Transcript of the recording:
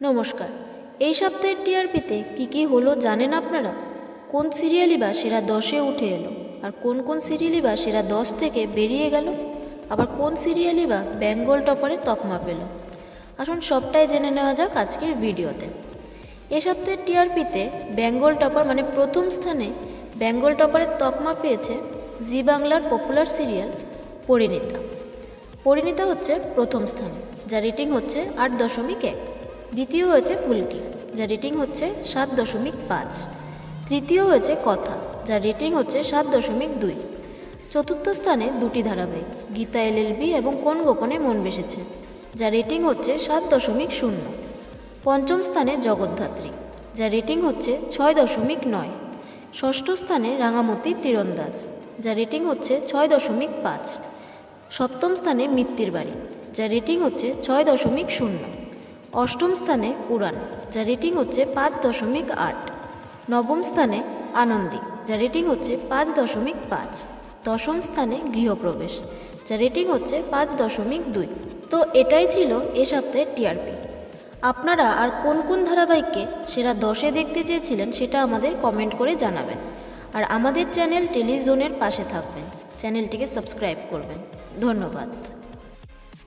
নমস্কার। এই সপ্তাহের টিআরপিতে কী কী হলো জানেন আপনারা? কোন সিরিয়ালই বা সেরা দশে উঠে এলো? আর কোন কোন সিরিয়ালই বা সেরা দশ থেকে বেরিয়ে গেল? আবার কোন সিরিয়ালই বা বেঙ্গল টপারে তকমা পেল? আসুন সবটাই জেনে নেওয়া যাক আজকের ভিডিওতে। এ সপ্তাহের টিআরপিতে বেঙ্গল টপার মানে প্রথম স্থানে বেঙ্গল টপারের তকমা পেয়েছে জি বাংলার পপুলার সিরিয়াল পরিণীতা। পরিণীতা হচ্ছে প্রথম স্থানে, যার রেটিং হচ্ছে আট দশমিক এক। দ্বিতীয় হয়েছে ফুলকি, যার রেটিং হচ্ছে সাত দশমিক পাঁচ। তৃতীয় হয়েছে কথা, যার রেটিং হচ্ছে সাত দশমিক দুই। চতুর্থ স্থানে দুটি ধারাবাহিক, গীতা এলএলবি এবং কোন গোপনে মন বেসেছে, যার রেটিং হচ্ছে সাত দশমিক শূন্য। পঞ্চম স্থানে জগদ্ধাত্রী, যার রেটিং হচ্ছে ছয় দশমিক নয়। ষষ্ঠ স্থানে রাঙামতি তীরন্দাজ, যার রেটিং হচ্ছে ছয় দশমিক পাঁচ। সপ্তম স্থানে মিত্তির বাড়ি, যার রেটিং হচ্ছে ছয় দশমিক শূন্য। অষ্টম স্থানে উড়ান, যার রেটিং হচ্ছে পাঁচ দশমিক আট। নবম স্থানে আনন্দী, যার রেটিং হচ্ছে পাঁচ দশমিক পাঁচ। দশম স্থানে গৃহপ্রবেশ, যার রেটিং হচ্ছে পাঁচ দশমিক দুই। তো এটাই ছিল এ সপ্তাহের টিআরপি আপনারা আর কোন কোন ধারাবাহিককে সেরা দশে দেখতে চেয়েছিলেন সেটা আমাদের কমেন্ট করে জানাবেন। আর আমাদের চ্যানেল টেলিজোনের পাশে থাকবেন। চ্যানেলটিকে সাবস্ক্রাইব করবেন। ধন্যবাদ।